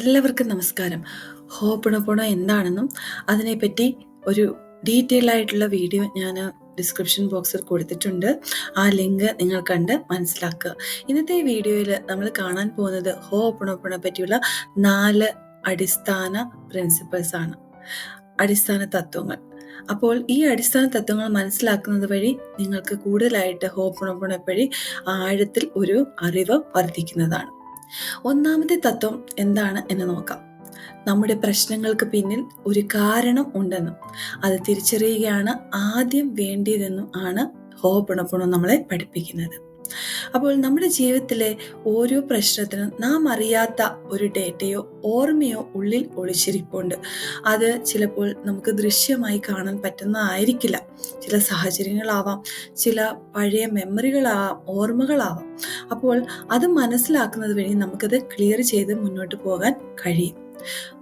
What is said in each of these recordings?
എല്ലാവർക്കും നമസ്കാരം. ഹോപ്പണപ്പോണോ എന്താണെന്നും അതിനെപ്പറ്റി ഒരു ഡീറ്റെയിൽ ആയിട്ടുള്ള വീഡിയോ ഞാൻ ഡിസ്ക്രിപ്ഷൻ ബോക്സിൽ കൊടുത്തിട്ടുണ്ട്. ആ ലിങ്ക് നിങ്ങൾ കണ്ട് മനസ്സിലാക്കുക. ഇന്നത്തെ വീഡിയോയിൽ നമ്മൾ കാണാൻ പോകുന്നത് ഹോ ഹോപ്പണോപ്പണെ പറ്റിയുള്ള നാല് അടിസ്ഥാന പ്രിൻസിപ്പിൾസ് ആണ്. അടിസ്ഥാന തത്വങ്ങൾ. അപ്പോൾ ഈ അടിസ്ഥാന തത്വങ്ങൾ മനസ്സിലാക്കുന്നത് വഴി നിങ്ങൾക്ക് കൂടുതലായിട്ട് ഹോപ്പണോപ്പണെ വഴി ആഴത്തിൽ ഒരു അറിവ് വർദ്ധിക്കുന്നതാണ്. ഒന്നാമത്തെ തത്വം എന്താണ് എന്ന് നോക്കാം. നമ്മുടെ പ്രശ്നങ്ങൾക്ക് പിന്നിൽ ഒരു കാരണം ഉണ്ടെന്നും അത് തിരിച്ചറിയുകയാണ് ആദ്യം വേണ്ടിയതെന്നും ആണ് ഹോപ്പണപ്പണം നമ്മളെ പഠിപ്പിക്കുന്നത്. അപ്പോൾ നമ്മുടെ ജീവിതത്തിലെ ഓരോ പ്രശ്നത്തിനും നാം അറിയാത്ത ഒരു ഡേറ്റയോ ഓർമ്മയോ ഉള്ളിൽ ഒളിച്ചിരിപ്പുണ്ട്. അത് ചിലപ്പോൾ നമുക്ക് ദൃശ്യമായി കാണാൻ പറ്റുന്നതായിരിക്കില്ല. ചില സാഹചര്യങ്ങളാവാം ചില പഴയ മെമ്മറികളാവാം ഓർമ്മകളാവാം. അപ്പോൾ അത് മനസ്സിലാക്കുന്നത് വഴി നമുക്കത് ക്ലിയർ ചെയ്ത് മുന്നോട്ട് പോകാൻ കഴിയും.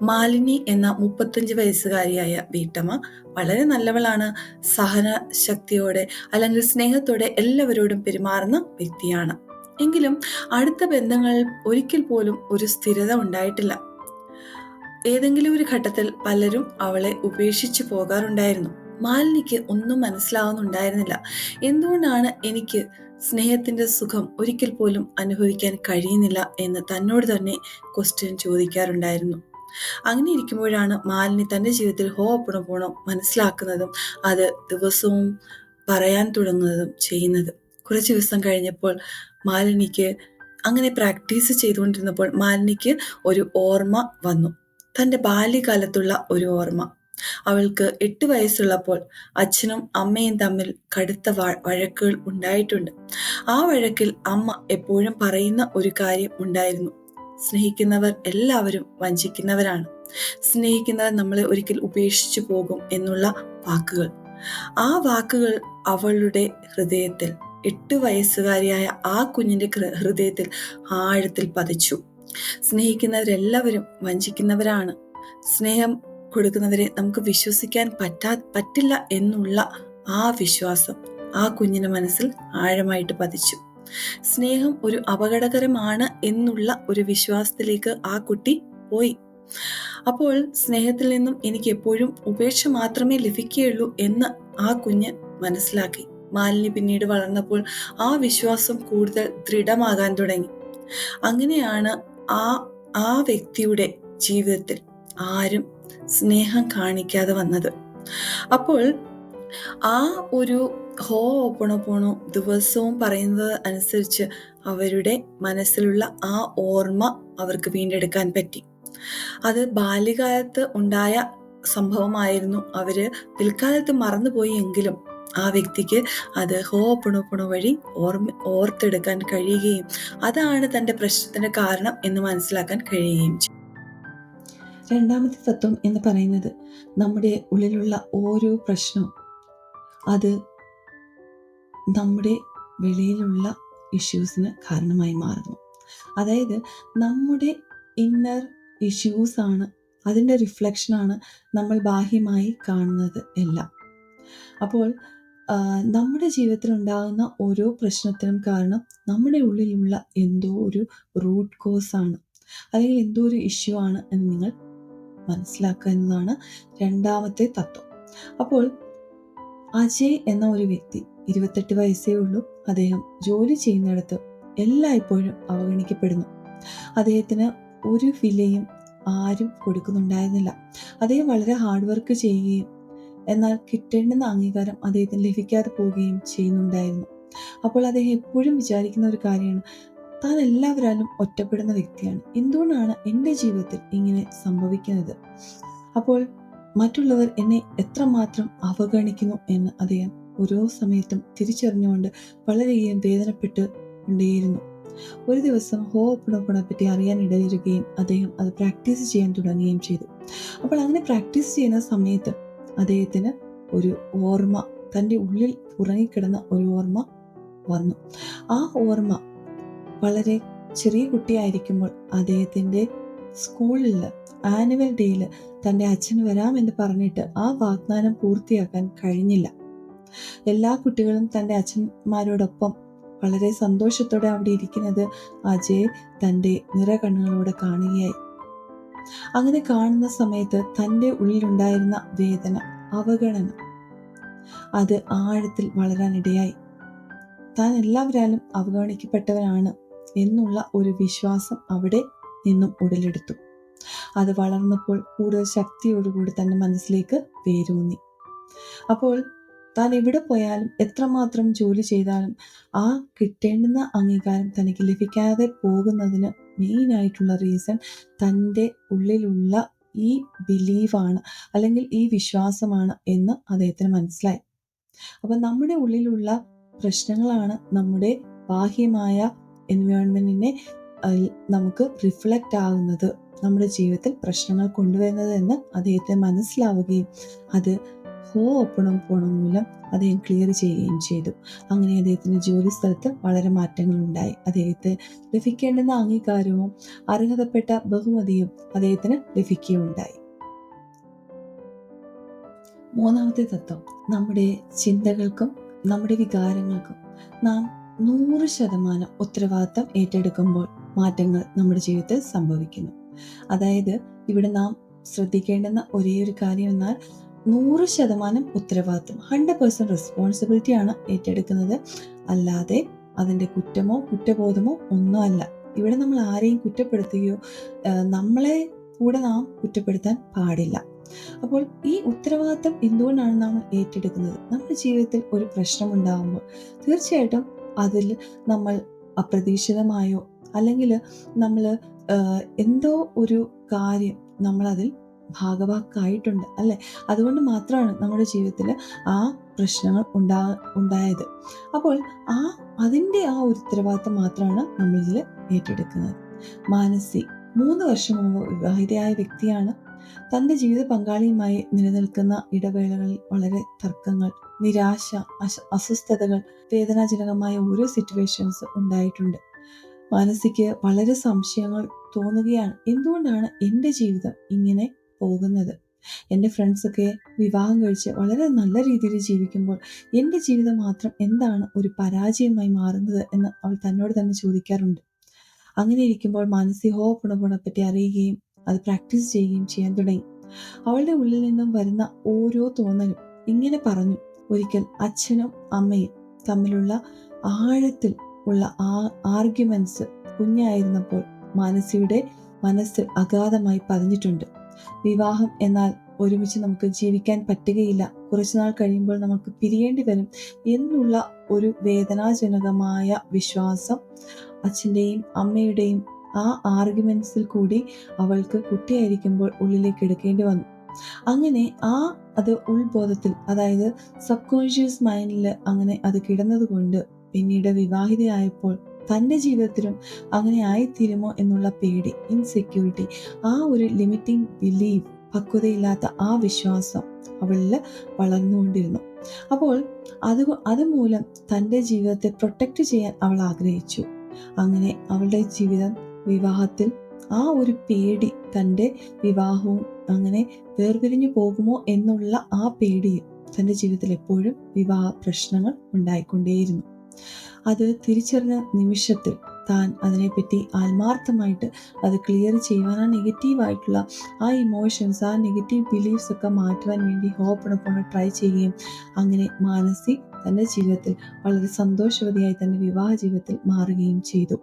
മാലിനി എന്ന മുപ്പത്തഞ്ച് വയസ്സുകാരിയായ വീട്ടമ്മ വളരെ നല്ലവളാണ്. സഹന ശക്തിയോടെ അല്ലെങ്കിൽ സ്നേഹത്തോടെ എല്ലാവരോടും പെരുമാറുന്ന വ്യക്തിയാണ്. എങ്കിലും അടുത്ത ബന്ധങ്ങളിൽ ഒരിക്കൽ പോലും ഒരു സ്ഥിരത ഉണ്ടായിട്ടില്ല. ഏതെങ്കിലും ഒരു ഘട്ടത്തിൽ പലരും അവളെ ഉപേക്ഷിച്ചു പോകാറുണ്ടായിരുന്നു. മാലിനിക്ക് ഒന്നും മനസ്സിലാവുന്നുണ്ടായിരുന്നില്ല. എന്തുകൊണ്ടാണ് എനിക്ക് സ്നേഹത്തിന്റെ സുഖം ഒരിക്കൽ പോലും അനുഭവിക്കാൻ കഴിയുന്നില്ല എന്ന് തന്നോട് തന്നെ ക്വസ്റ്റ്യൻ ചോദിക്കാറുണ്ടായിരുന്നു. അങ്ങനെ ഇരിക്കുമ്പോഴാണ് മാലിനി തന്റെ ജീവിതത്തിൽ ഹോ പോണം മനസ്സിലാക്കുന്നതും അത് ദിവസവും പറയാൻ തുടങ്ങുന്നതും ചെയ്യുന്നത്. കുറച്ച് ദിവസം കഴിഞ്ഞപ്പോൾ മാലിനിക്ക് അങ്ങനെ പ്രാക്ടീസ് ചെയ്തുകൊണ്ടിരുന്നപ്പോൾ മാലിനിക്ക് ഒരു ഓർമ്മ വന്നു. തന്റെ ബാല്യകാലത്തുള്ള ഒരു ഓർമ്മ. അവൾക്ക് എട്ട് വയസ്സുള്ളപ്പോൾ അച്ഛനും അമ്മയും തമ്മിൽ കടുത്ത വഴക്കുകൾ ഉണ്ടായിട്ടുണ്ട്. ആ വഴക്കിൽ അമ്മ എപ്പോഴും പറയുന്ന ഒരു കാര്യം ഉണ്ടായിരുന്നു. സ്നേഹിക്കുന്നവർ എല്ലാവരും വഞ്ചിക്കുന്നവരാണ്. സ്നേഹിക്കുന്നവർ നമ്മളെ ഒരിക്കൽ ഉപേക്ഷിച്ചു പോകും എന്നുള്ള വാക്കുകൾ. ആ വാക്കുകൾ അവളുടെ ഹൃദയത്തിൽ എട്ട് വയസ്സുകാരിയായ ആ കുഞ്ഞിന്റെ ഹൃദയത്തിൽ ആഴത്തിൽ പതിച്ചു. സ്നേഹിക്കുന്നവരെല്ലാവരും വഞ്ചിക്കുന്നവരാണ്. സ്നേഹം കൊടുക്കുന്നവരെ നമുക്ക് വിശ്വസിക്കാൻ പറ്റാ പറ്റില്ല എന്നുള്ള ആ വിശ്വാസം ആ കുഞ്ഞിന് മനസ്സിൽ ആഴമായിട്ട് പതിച്ചു. സ്നേഹം ഒരു അപകടകരമാണ് എന്നുള്ള ഒരു വിശ്വാസത്തിലേക്ക് ആ കുട്ടി പോയി. അപ്പോൾ സ്നേഹത്തിൽ നിന്നും എനിക്ക് എപ്പോഴും ഉപേക്ഷ മാത്രമേ ലഭിക്കുകയുള്ളൂ എന്ന് ആ കുഞ്ഞ് മനസ്സിലാക്കി. മാലിനി പിന്നീട് വളർന്നപ്പോൾ ആ വിശ്വാസം കൂടുതൽ ദൃഢമാകാൻ തുടങ്ങി. അങ്ങനെയാണ് ആ ആ വ്യക്തിയുടെ ജീവിതത്തിൽ ആരും സ്നേഹം കാണിക്കാതെ വന്നത്. അപ്പോൾ ആ ഒരു ഹോ ഓപ്പണോ പോണോ ദിവസവും പറയുന്നത് അനുസരിച്ച് അവരുടെ മനസ്സിലുള്ള ആ ഓർമ്മ അവർക്ക് വീണ്ടെടുക്കാൻ പറ്റി. അത് ബാല്യകാലത്ത് ഉണ്ടായ സംഭവമായിരുന്നു. അവർ പിൽക്കാലത്ത് മറന്നുപോയി എങ്കിലും ആ വ്യക്തിക്ക് അത് ഹോ പുണോ വഴി ഓർമ്മ ഓർത്തെടുക്കാൻ കഴിയുകയും അതാണ് തന്റെ പ്രശ്നത്തിന്റെ കാരണം എന്ന് മനസ്സിലാക്കാൻ കഴിയുകയും ചെയ്യും രണ്ടാമത്തെ തത്വം എന്ന് പറയുന്നത് നമ്മുടെ ഉള്ളിലുള്ള ഓരോ പ്രശ്നവും അത് നമ്മുടെ വെളിയിലുള്ള ഇഷ്യൂസിന് കാരണമായി മാറുന്നു. അതായത് നമ്മുടെ ഇന്നർ ഇഷ്യൂസ് ആണ് അതിന്റെ റിഫ്ലക്ഷനാണ് നമ്മൾ ബാഹ്യമായി കാണുന്നത് എല്ലാം. അപ്പോൾ നമ്മുടെ ജീവിതത്തിൽ ഉണ്ടാകുന്ന ഓരോ പ്രശ്നത്തിനും കാരണം നമ്മുടെ ഉള്ളിലുള്ള എന്തോ ഒരു റൂട്ട് കോസ് ആണ് അല്ലെങ്കിൽ എന്തോ ഒരു ഇഷ്യൂ ആണ് എന്ന് നിങ്ങൾ മനസ്സിലാക്കുക എന്നതാണ് രണ്ടാമത്തെ തത്വം. അപ്പോൾ അജയ് എന്ന ഒരു വ്യക്തി ഇരുപത്തെട്ട് വയസ്സേ ഉള്ളൂ. അദ്ദേഹം ജോലി ചെയ്യുന്നിടത്ത് എല്ലായ്പ്പോഴും അവഗണിക്കപ്പെടുന്നു. അദ്ദേഹത്തിന് ഒരു വിലയും ആരും കൊടുക്കുന്നുണ്ടായിരുന്നില്ല. അദ്ദേഹം വളരെ ഹാർഡ് വർക്ക് ചെയ്യുകയും എന്നാൽ കിട്ടേണ്ടുന്ന അംഗീകാരം അദ്ദേഹത്തിന് ലഭിക്കാതെ പോവുകയും ചെയ്യുന്നുണ്ടായിരുന്നു. അപ്പോൾ അദ്ദേഹം എപ്പോഴും വിചാരിക്കുന്ന ഒരു കാര്യമാണ് താൻ എല്ലാവരാലും ഒറ്റപ്പെടുന്ന വ്യക്തിയാണ്. എന്തുകൊണ്ടാണ് എന്റെ ജീവിതത്തിൽ ഇങ്ങനെ സംഭവിക്കുന്നത്? അപ്പോൾ മറ്റുള്ളവർ എന്നെ എത്രമാത്രം അവഗണിക്കുന്നു എന്ന് അദ്ദേഹം ഓരോ സമയത്തും തിരിച്ചറിഞ്ഞുകൊണ്ട് വളരെയധികം വേദനപ്പെട്ട് കൊണ്ടേയിരുന്നു. ഒരു ദിവസം ഹോ ഓപ്പണോപ്പണെ പറ്റി അറിയാൻ ഇടവരുകയും അദ്ദേഹം അത് പ്രാക്ടീസ് ചെയ്യാൻ തുടങ്ങുകയും ചെയ്തു. അപ്പോൾ അങ്ങനെ പ്രാക്ടീസ് ചെയ്യുന്ന സമയത്ത് അദ്ദേഹത്തിന് ഒരു ഓർമ്മ തന്റെ ഉള്ളിൽ ഉറങ്ങിക്കിടന്ന ഒരു ഓർമ്മ വന്നു. ആ ഓർമ്മ വളരെ ചെറിയ കുട്ടിയായിരിക്കുമ്പോൾ അദ്ദേഹത്തിന്റെ സ്കൂളിൽ ആനുവൽ ഡേയിൽ തന്റെ അച്ഛന് വരാമെന്ന് പറഞ്ഞിട്ട് ആ വാഗ്ദാനം പൂർത്തിയാക്കാൻ കഴിഞ്ഞില്ല. എല്ലാ കുട്ടികളും തന്റെ അച്ഛന്മാരോടൊപ്പം വളരെ സന്തോഷത്തോടെ അവിടെ ഇരിക്കുന്നത് അജയ് തന്റെ നിറകണ്ണുകളോടെ കാണുകയായി. അങ്ങനെ കാണുന്ന സമയത്ത് തന്റെ ഉള്ളിലുണ്ടായിരുന്ന വേദന അവഗണന അത് ആഴത്തിൽ വളരാനിടയായി. താൻ എല്ലാവരാലും അവഗണിക്കപ്പെട്ടവനാണ് എന്നുള്ള ഒരു വിശ്വാസം അവിടെ നിന്നും ഉടലെടുത്തു. അത് വളർന്നപ്പോൾ കൂടുതൽ ശക്തിയോടുകൂടി തന്റെ മനസ്സിലേക്ക് വേരൂന്നി. അപ്പോൾ താൻ എവിടെ പോയാലും എത്രമാത്രം ജോലി ചെയ്താലും ആ കിട്ടേണ്ടുന്ന അംഗീകാരം തനിക്ക് ലഭിക്കാതെ പോകുന്നതിന് മെയിൻ ആയിട്ടുള്ള റീസൺ തന്റെ ഉള്ളിലുള്ള ഈ ബിലീവാണ് അല്ലെങ്കിൽ ഈ വിശ്വാസമാണ് എന്ന് അദ്ദേഹത്തിന് മനസ്സിലായി. അപ്പം നമ്മുടെ ഉള്ളിലുള്ള പ്രശ്നങ്ങളാണ് നമ്മുടെ ബാഹ്യമായ എൻവയോൺമെന്റിനെ നമുക്ക് റിഫ്ലക്റ്റ് ആകുന്നത് നമ്മുടെ ജീവിതത്തിൽ പ്രശ്നങ്ങൾ കൊണ്ടുവരുന്നത് എന്ന് അദ്ദേഹത്തെ മനസ്സിലാവുകയും അത് ഹോ ഒപ്പണം പോണം മൂലം അദ്ദേഹം ക്ലിയർ ചെയ്യുകയും ചെയ്തു. അങ്ങനെ അദ്ദേഹത്തിന്റെ ജോലി സ്ഥലത്ത് വളരെ മാറ്റങ്ങൾ ഉണ്ടായി അദ്ദേഹത്തെ ലഭിക്കേണ്ടുന്ന അംഗീകാരവും അർഹതപ്പെട്ട ബഹുമതിയും അദ്ദേഹത്തിന് ലഭിക്കുകയുണ്ടായി. മൂന്നാമത്തെ തത്വം. നമ്മുടെ ചിന്തകൾക്കും നമ്മുടെ വികാരങ്ങൾക്കും നാം നൂറ് ശതമാനം ഉത്തരവാദിത്തം ഏറ്റെടുക്കുമ്പോൾ മാറ്റങ്ങൾ നമ്മുടെ ജീവിതത്തിൽ സംഭവിക്കുന്നു. അതായത് ഇവിടെ നാം ശ്രദ്ധിക്കേണ്ടുന്ന ഒരേ ഒരു കാര്യം എന്നാൽ നൂറ് ശതമാനം ഉത്തരവാദിത്വം ഹൺഡ്രഡ് പേഴ്സന്റ് റെസ്പോൺസിബിലിറ്റി ആണ് ഏറ്റെടുക്കുന്നത്. അല്ലാതെ അതിന്റെ കുറ്റമോ കുറ്റബോധമോ ഒന്നുമല്ല ഇവിടെ നമ്മൾ ആരെയും കുറ്റപ്പെടുത്തുകയോ നമ്മളെ കൂടെ നാം കുറ്റപ്പെടുത്താൻ പാടില്ല. അപ്പോൾ ഈ ഉത്തരവാദിത്തം എന്തുകൊണ്ടാണ് നാം ഏറ്റെടുക്കുന്നത്? നമ്മുടെ ജീവിതത്തിൽ ഒരു പ്രശ്നം ഉണ്ടാകുമ്പോൾ തീർച്ചയായിട്ടും അതിൽ നമ്മൾ അപ്രതീക്ഷിതമായോ അല്ലെങ്കിൽ നമ്മൾ എന്തോ ഒരു കാര്യം നമ്മളതിൽ ഭാഗവാക്കായിട്ടുണ്ട് അല്ലെ? അതുകൊണ്ട് മാത്രമാണ് നമ്മുടെ ജീവിതത്തിൽ ആ പ്രശ്നങ്ങൾ ഉണ്ടാ ഉണ്ടായത്. അപ്പോൾ ആ അതിന്റെ ആ ഒരു ഉത്തരവാദിത്തം മാത്രമാണ് നമ്മളിതിൽ ഏറ്റെടുക്കുന്നത്. മാനസി മൂന്ന് വർഷം മുമ്പ് വിവാഹിതയായ വ്യക്തിയാണ്. തന്റെ ജീവിത പങ്കാളിയുമായി നിലനിൽക്കുന്ന ഇടവേളകളിൽ വളരെ തർക്കങ്ങൾ നിരാശ അസ്വസ്ഥതകൾ വേദനാജനകമായ ഓരോ സിറ്റുവേഷൻസ് ഉണ്ടായിട്ടുണ്ട്. മനസ്സിക്ക് വളരെ സംശയങ്ങൾ തോന്നുകയാണ്. എന്തുകൊണ്ടാണ് എന്റെ ജീവിതം ഇങ്ങനെ പോകുന്നത്? എന്റെ ഫ്രണ്ട്സൊക്കെ വിവാഹം കഴിച്ച് വളരെ നല്ല രീതിയിൽ ജീവിക്കുമ്പോൾ എന്റെ ജീവിതം മാത്രം എന്താണ് ഒരു പരാജയമായി മാറുന്നത് എന്ന് അവൾ തന്നോട് തന്നെ ചോദിക്കാറുണ്ട്. അങ്ങനെ ഇരിക്കുമ്പോൾ ഹോ പറ്റി അറിയുകയും അത് പ്രാക്ടീസ് ചെയ്യുകയും ചെയ്യാൻ തുടങ്ങി. അവളുടെ ഉള്ളിൽ നിന്നും വരുന്ന ഓരോ തോന്നലും ഇങ്ങനെ പറഞ്ഞു. ഒരിക്കൽ അച്ഛനും അമ്മയും തമ്മിലുള്ള ആഴത്തിൽ ഉള്ള ആ ആർഗ്യുമെന്റ്സ് കുഞ്ഞായിരുന്നപ്പോൾ മാനസിയുടെ മനസ്സിൽ അഗാധമായി പതിഞ്ഞിട്ടുണ്ട്. വിവാഹം എന്നാൽ ഒരുമിച്ച് നമുക്ക് ജീവിക്കാൻ പറ്റുകയില്ല. കുറച്ചുനാൾ കഴിയുമ്പോൾ നമുക്ക് പിരിയേണ്ടി വരും എന്നുള്ള ഒരു വേദനാജനകമായ വിശ്വാസം അച്ഛന്റെയും അമ്മയുടെയും ആ ആർഗ്യുമെന്റ്സിൽ കൂടി അവൾക്ക് കുട്ടിയായിരിക്കുമ്പോൾ ഉള്ളിലേക്ക് എടുക്കേണ്ടി വന്നു. അങ്ങനെ ആ അത് ഉൾബോധത്തിൽ അതായത് സബ് കോൺഷ്യസ് മൈൻഡിൽ അങ്ങനെ അത് കിടന്നതുകൊണ്ട് പിന്നീട് വിവാഹിതയായപ്പോൾ തന്റെ ജീവിതത്തിലും അങ്ങനെ ആയിത്തീരുമോ എന്നുള്ള പേടി ഇൻസെക്യൂരിറ്റി ആ ഒരു ലിമിറ്റിംഗ് ബിലീവ് പക്വതയില്ലാത്ത ആ വിശ്വാസം അവളിൽ വളർന്നുകൊണ്ടിരുന്നു. അപ്പോൾ അത് അതുമൂലം തന്റെ ജീവിതത്തെ പ്രൊട്ടക്റ്റ് ചെയ്യാൻ അവൾ ആഗ്രഹിച്ചു. അങ്ങനെ അവളുടെ ജീവിതം വിവാഹത്തിൽ ആ ഒരു പേടി തന്റെ വിവാഹവും അങ്ങനെ വേർപിരിഞ്ഞു പോകുമോ എന്നുള്ള ആ പേടിയിൽ തന്റെ ജീവിതത്തിൽ എപ്പോഴും വിവാഹ പ്രശ്നങ്ങൾ ഉണ്ടായിക്കൊണ്ടേയിരുന്നു. അത് തിരിച്ചറിഞ്ഞ നിമിഷത്തിൽ താൻ അതിനെപ്പറ്റി ആത്മാർത്ഥമായിട്ട് അത് ക്ലിയർ ചെയ്യുവാൻ ആ നെഗറ്റീവായിട്ടുള്ള ആ ഇമോഷൻസ് ആ നെഗറ്റീവ് ബിലീഫ്സ് ഒക്കെ മാറ്റുവാൻ വേണ്ടി ഹോപ്പണപ്പോണ് ട്രൈ ചെയ്യുകയും അങ്ങനെ മാനസി തന്റെ ജീവിതത്തിൽ വളരെ സന്തോഷവതിയായി തന്റെ വിവാഹ ജീവിതത്തിൽ മാറുകയും ചെയ്തു.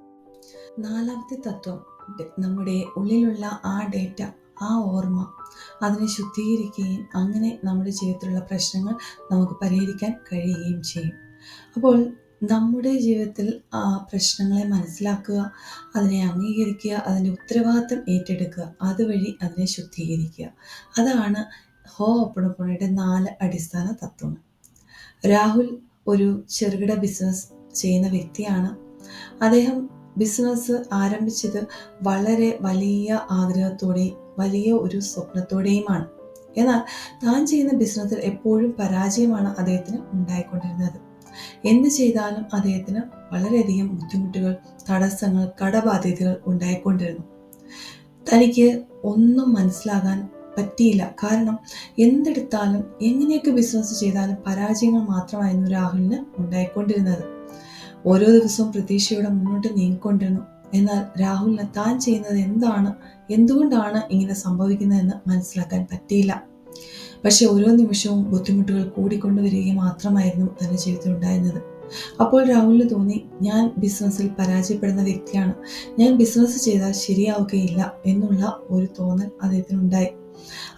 നാലാമത്തെ തത്വം നമ്മുടെ ഉള്ളിലുള്ള ആ ഡേറ്റ ആ ഓർമ്മ അതിനെ ശുദ്ധീകരിക്കുകയും അങ്ങനെ നമ്മുടെ ജീവിതത്തിലുള്ള പ്രശ്നങ്ങൾ നമുക്ക് പരിഹരിക്കാൻ കഴിയുകയും ചെയ്യും. അപ്പോൾ നമ്മുടെ ജീവിതത്തിൽ ആ പ്രശ്നങ്ങളെ മനസ്സിലാക്കുക അതിനെ അംഗീകരിക്കുക അതിന്റെ ഉത്തരവാദിത്തം ഏറ്റെടുക്കുക അതുവഴി അതിനെ ശുദ്ധീകരിക്കുക. അതാണ് ഹോ ഒപ്പണപ്പുണയുടെ നാല് അടിസ്ഥാന തത്വങ്ങൾ രാഹുൽ ഒരു ചെറുകിട ബിസിനസ് ചെയ്യുന്ന വ്യക്തിയാണ്. അദ്ദേഹം ബിസിനസ് ആരംഭിച്ചത് വളരെ വലിയ ആഗ്രഹത്തോടെയും വലിയ ഒരു സ്വപ്നത്തോടെയുമാണ്. എന്നാൽ താൻ ചെയ്യുന്ന ബിസിനസ്സിൽ എപ്പോഴും പരാജയമാണ് അദ്ദേഹത്തിന് ഉണ്ടായിക്കൊണ്ടിരുന്നത്. എന്ത് ചെയ്താലും അദ്ദേഹത്തിന് വളരെയധികം ബുദ്ധിമുട്ടുകൾ തടസ്സങ്ങൾ കടബാധ്യതകൾ ഉണ്ടായിക്കൊണ്ടിരുന്നു. തനിക്ക് ഒന്നും മനസ്സിലാകാൻ പറ്റിയില്ല. കാരണം എന്തെടുത്താലും എങ്ങനെയൊക്കെ ബിസിനസ് ചെയ്താലും പരാജയങ്ങൾ മാത്രമായിരുന്നു രാഹുലിന് ഉണ്ടായിക്കൊണ്ടിരുന്നത്. ഓരോ ദിവസവും പ്രതീക്ഷയോടെ മുന്നോട്ട് നീങ്ങിക്കൊണ്ടിരുന്നു. എന്നാൽ രാഹുലിന് താൻ ചെയ്യുന്നത് എന്താണ് എന്തുകൊണ്ടാണ് ഇങ്ങനെ സംഭവിക്കുന്നതെന്ന് മനസ്സിലാക്കാൻ പറ്റിയില്ല. പക്ഷെ ഓരോ നിമിഷവും ബുദ്ധിമുട്ടുകൾ കൂടിക്കൊണ്ടു വരികയും മാത്രമായിരുന്നു തന്റെ ജീവിതത്തിൽ ഉണ്ടായിരുന്നത്. അപ്പോൾ രാഹുലിന് തോന്നി ഞാൻ ബിസിനസ്സിൽ പരാജയപ്പെടുന്ന വ്യക്തിയാണ്. ഞാൻ ബിസിനസ് ചെയ്താൽ ശരിയാവുകയില്ല എന്നുള്ള ഒരു തോന്നൽ അദ്ദേഹത്തിനുണ്ടായി.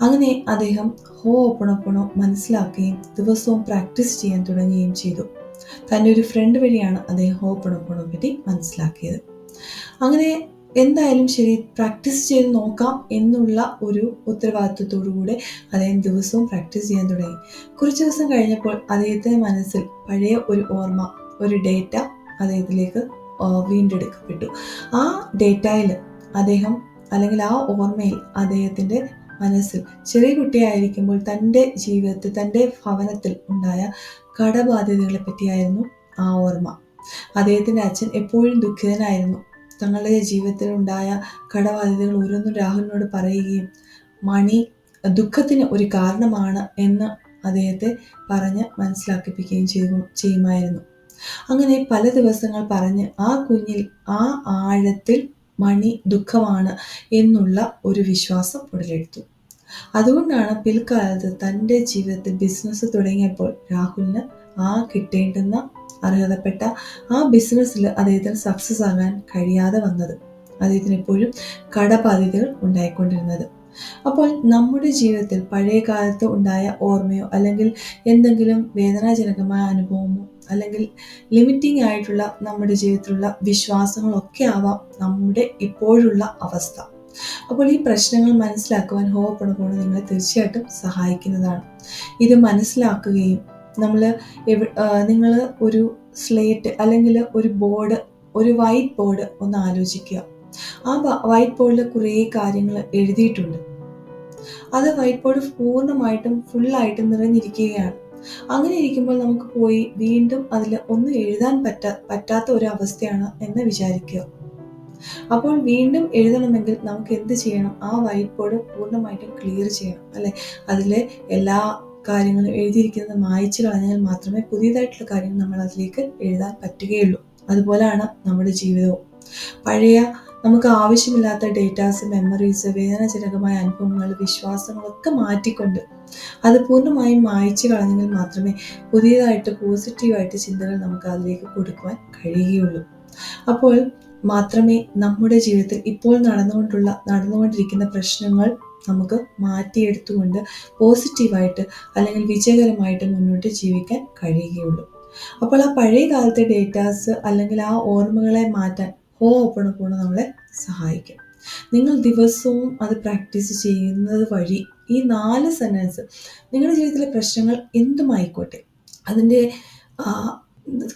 അങ്ങനെ അദ്ദേഹം ഹോ ഓപ്പണപ്പണോ മനസ്സിലാക്കുകയും ദിവസവും പ്രാക്ടീസ് ചെയ്യാൻ തുടങ്ങുകയും ചെയ്തു. തന്റെ ഒരു ഫ്രണ്ട് വഴിയാണ് അദ്ദേഹം ഹോ ഓപ്പണപ്പണോ പറ്റി മനസ്സിലാക്കിയത്. അങ്ങനെ എന്തായാലും ശരി പ്രാക്ടീസ് ചെയ്ത് നോക്കാം എന്നുള്ള ഒരു ഉത്തരവാദിത്വത്തോടു കൂടെ അദ്ദേഹം ദിവസവും പ്രാക്ടീസ് ചെയ്യാൻ തുടങ്ങി. കുറച്ച് ദിവസം കഴിഞ്ഞപ്പോൾ അദ്ദേഹത്തിന്റെ മനസ്സിൽ പഴയ ഒരു ഓർമ്മ ഒരു ഡേറ്റ അദ്ദേഹത്തിലേക്ക് വീണ്ടെടുക്കപ്പെട്ടു. ആ ഡേറ്റയിൽ അദ്ദേഹം അല്ലെങ്കിൽ ആ ഓർമ്മയിൽ അദ്ദേഹത്തിന്റെ മനസ്സിൽ ചെറിയ കുട്ടിയായിരിക്കുമ്പോൾ തന്റെ ജീവിതത്തിൽ തന്റെ ഭവനത്തിൽ ഉണ്ടായ കടബാധ്യതകളെ പറ്റിയായിരുന്നു ആ ഓർമ്മ. അദ്ദേഹത്തിന്റെ അച്ഛൻ എപ്പോഴും ദുഃഖിതനായിരുന്നു. തങ്ങളുടെ ജീവിതത്തിൽ ഉണ്ടായ കടബാധ്യതകൾ ഓരോന്നും രാഹുലിനോട് പറയുകയും മണി ദുഃഖത്തിന് ഒരു കാരണമാണ് എന്ന് അദ്ദേഹത്തെ പറഞ്ഞ് മനസ്സിലാക്കിപ്പിക്കുകയും ചെയ്തു ചെയ്യുമായിരുന്നു. അങ്ങനെ പല ദിവസങ്ങൾ പറഞ്ഞ് ആ കുഞ്ഞിൽ ആ ആഴത്തിൽ മണി ദുഃഖമാണ് എന്നുള്ള ഒരു വിശ്വാസം ഉടലെടുത്തു. അതുകൊണ്ടാണ് പിൽക്കാലത്ത് തന്റെ ജീവിതത്തിൽ ബിസിനസ് തുടങ്ങിയപ്പോൾ രാഹുലിന് ആ കിട്ടേണ്ടുന്ന അർഹതപ്പെട്ട ആ ബിസിനസ്സിൽ അദ്ദേഹത്തിന് സക്സസ് ആകാൻ കഴിയാതെ വന്നത്. അദ്ദേഹത്തിന് എപ്പോഴും കടബാധ്യതകൾ ഉണ്ടായിക്കൊണ്ടിരുന്നത്. അപ്പോൾ നമ്മുടെ ജീവിതത്തിൽ പഴയ കാലത്ത് ഉണ്ടായ ഓർമ്മയോ അല്ലെങ്കിൽ എന്തെങ്കിലും വേദനാജനകമായ അനുഭവമോ അല്ലെങ്കിൽ ലിമിറ്റിംഗ് ആയിട്ടുള്ള നമ്മുടെ ജീവിതത്തിലുള്ള വിശ്വാസങ്ങളൊക്കെ ആവാം നമ്മുടെ ഇപ്പോഴുള്ള അവസ്ഥ. അപ്പോൾ ഈ പ്രശ്നങ്ങൾ മനസ്സിലാക്കുവാൻ ഹോപ്പണപ്പോണ് നിങ്ങളെ തീർച്ചയായിട്ടും സഹായിക്കുന്നതാണ്. ഇത് മനസ്സിലാക്കുകയും നമ്മൾ നിങ്ങൾ ഒരു സ്ലേറ്റ് അല്ലെങ്കിൽ ഒരു ബോർഡ് ഒരു വൈറ്റ് ബോർഡ് ഒന്ന് ആലോചിക്കുക. ആ വൈറ്റ് ബോർഡിൽ കുറേ കാര്യങ്ങൾ എഴുതിയിട്ടുണ്ട്. അത് വൈറ്റ് ബോർഡ് പൂർണമായിട്ടും ഫുള്ളായിട്ടും നിറഞ്ഞിരിക്കുകയാണ്. അങ്ങനെ ഇരിക്കുമ്പോൾ നമുക്ക് പോയി വീണ്ടും അതിൽ ഒന്നും എഴുതാൻ പറ്റാ പറ്റാത്ത ഒരു അവസ്ഥയാണ് എന്ന് വിചാരിക്കുക. അപ്പോൾ വീണ്ടും എഴുതണമെങ്കിൽ നമുക്ക് എന്ത് ചെയ്യണം? ആ വൈറ്റ് ബോർഡ് പൂർണമായിട്ടും ക്ലിയർ ചെയ്യണം അല്ലെ? അതിലെ എല്ലാ കാര്യങ്ങളും എഴുതിയിരിക്കുന്നത് മായച്ചു കളഞ്ഞാൽ മാത്രമേ പുതിയതായിട്ടുള്ള കാര്യങ്ങൾ നമ്മൾ അതിലേക്ക് എഴുതാൻ പറ്റുകയുള്ളൂ. അതുപോലെയാണ് നമ്മുടെ ജീവിതവും. പഴയ നമുക്ക് ആവശ്യമില്ലാത്ത ഡേറ്റാസ് മെമ്മറീസ് വേദനാജനകമായ അനുഭവങ്ങൾ വിശ്വാസങ്ങളൊക്കെ മാറ്റിക്കൊണ്ട് അത് പൂർണമായും മായച്ചു കളഞ്ഞെങ്കിൽ മാത്രമേ പുതിയതായിട്ട് പോസിറ്റീവായിട്ട് ചിന്തകൾ നമുക്ക് അതിലേക്ക് കൊടുക്കുവാൻ കഴിയുകയുള്ളൂ. അപ്പോൾ മാത്രമേ നമ്മുടെ ജീവിതത്തിൽ ഇപ്പോൾ നടന്നുകൊണ്ടുള്ള നടന്നുകൊണ്ടിരിക്കുന്ന പ്രശ്നങ്ങൾ നമുക്ക് മാറ്റിയെടുത്തുകൊണ്ട് പോസിറ്റീവായിട്ട് അല്ലെങ്കിൽ വിജയകരമായിട്ട് മുന്നോട്ട് ജീവിക്കാൻ കഴിയുകയുള്ളൂ. അപ്പോൾ ആ പഴയ കാലത്തെ ഡേറ്റാസ് അല്ലെങ്കിൽ ആ ഓർമ്മകളെ മാറ്റാൻ ഹോ ഓപ്പണപ്പോണ് നമ്മളെ സഹായിക്കും. നിങ്ങൾ ദിവസവും അത് പ്രാക്ടീസ് ചെയ്യുന്നത് വഴി ഈ നാല് സെന്റൻസ് നിങ്ങളുടെ ജീവിതത്തിലെ പ്രശ്നങ്ങൾ എന്തുമായിക്കോട്ടെ? അതിന്റെ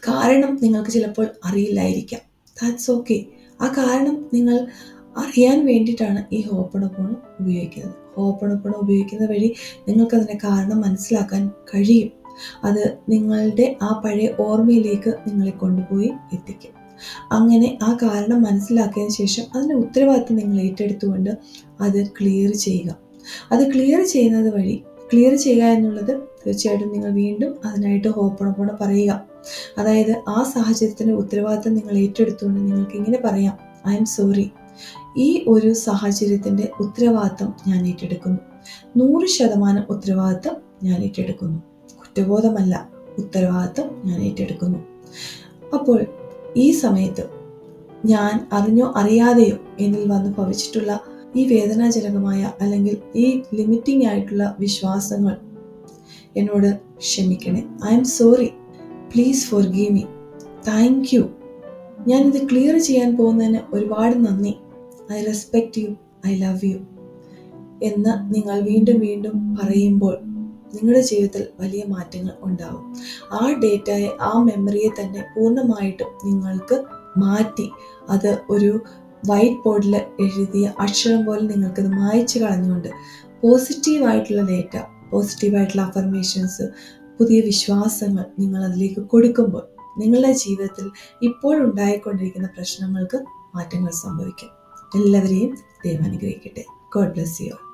കാരണം നിങ്ങൾക്ക് ചിലപ്പോൾ അറിയില്ലായിരിക്കാം. ദാറ്റ്സ് ഓക്കെ ആ കാരണം നിങ്ങൾ അറിയാൻ വേണ്ടിയിട്ടാണ് ഈ ഹോപ്പണപ്പണം ഉപയോഗിക്കുന്നത്. ഹോപ്പണപ്പണം ഉപയോഗിക്കുന്ന വഴി നിങ്ങൾക്കതിന്റെ കാരണം മനസ്സിലാക്കാൻ കഴിയും. അത് നിങ്ങളുടെ ആ പഴയ ഓർമ്മയിലേക്ക് നിങ്ങളെ കൊണ്ടുപോയി എത്തിക്കും. അങ്ങനെ ആ കാരണം മനസ്സിലാക്കിയതിന് ശേഷം അതിന്റെ ഉത്തരവാദിത്വം നിങ്ങൾ ഏറ്റെടുത്തുകൊണ്ട് അത് ക്ലിയർ ചെയ്യുക. അത് ക്ലിയർ ചെയ്യുന്നത് വഴി ക്ലിയർ ചെയ്യുക എന്നുള്ളത് തീർച്ചയായിട്ടും നിങ്ങൾ വീണ്ടും അതിനായിട്ട് ഹോപ്പണപ്പോണ പറയുക. അതായത് ആ സാഹചര്യത്തിന്റെ ഉത്തരവാദിത്വം നിങ്ങൾ ഏറ്റെടുത്തുകൊണ്ട് നിങ്ങൾക്ക് ഇങ്ങനെ പറയാം. ഐ എം സോറി ഈ ഒരു സാഹചര്യത്തിന്റെ ഉത്തരവാദിത്വം ഞാൻ ഏറ്റെടുക്കുന്നു. നൂറ് ശതമാനം ഉത്തരവാദിത്വം ഞാൻ ഏറ്റെടുക്കുന്നു. കുറ്റബോധമല്ല ഉത്തരവാദിത്വം ഞാൻ ഏറ്റെടുക്കുന്നു. അപ്പോൾ ഈ സമയത്ത് ഞാൻ അറിഞ്ഞോ അറിയാതെയോ എന്നിൽ വന്ന് ഭവിച്ചിട്ടുള്ള ഈ വേദനാജനകമായ അല്ലെങ്കിൽ ഈ ലിമിറ്റിംഗ് ആയിട്ടുള്ള വിശ്വാസങ്ങൾ എന്നോട് ക്ഷമിക്കണേ. I'm sorry please forgive me thank you ഞാനിത് ക്ലിയർ ചെയ്യാൻ പോകുന്നതിന് ഒരുപാട് നന്ദി. I respect you I love you എന്ന് നിങ്ങൾ വീണ്ടും വീണ്ടും പറയുമ്പോൾ നിങ്ങളുടെ ജീവിതത്തിൽ വലിയ മാറ്റങ്ങൾ ഉണ്ടാവും. ആ ഡേറ്റയെ ആ മെമ്മറിയെ തന്നെ പൂർണമായിട്ടും നിങ്ങൾക്ക് മാറ്റി അത് ഒരു വൈറ്റ് ബോർഡിൽ എഴുതിയ അക്ഷരം പോലെ നിങ്ങൾക്കത് മായച്ചു കളഞ്ഞുകൊണ്ട് പോസിറ്റീവായിട്ടുള്ള ഡേറ്റ പോസിറ്റീവായിട്ടുള്ള അഫർമേഷൻസ് പുതിയ വിശ്വാസങ്ങൾ നിങ്ങൾ അതിലേക്ക് കൊടുക്കുമ്പോൾ നിങ്ങളുടെ ജീവിതത്തിൽ ഇപ്പോഴുണ്ടായിക്കൊണ്ടിരിക്കുന്ന പ്രശ്നങ്ങൾക്ക് മാറ്റങ്ങൾ സംഭവിക്കും. എല്ലാവരെയും ദൈവം അനുഗ്രഹിക്കട്ടെ. God bless you